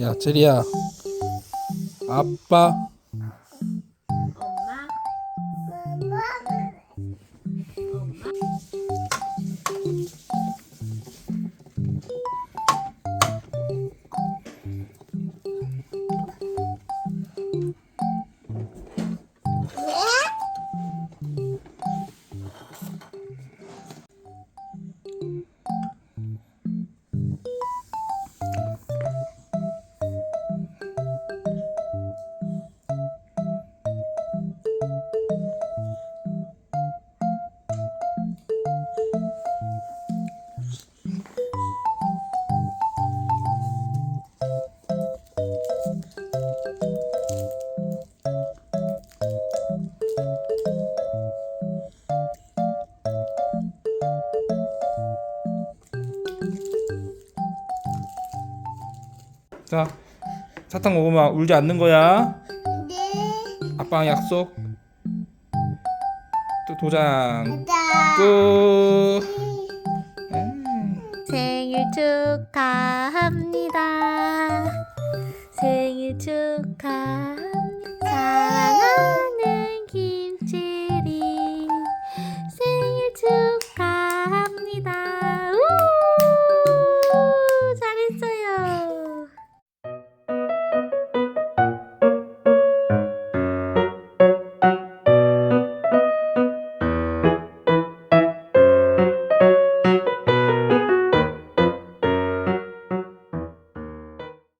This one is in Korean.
야, 제리야. 아빠. 자, 사탕 먹으면 울지 않는 거야. 네. 아빠랑 약속. 또 도장. 생일 축하합니다. 생일 축하.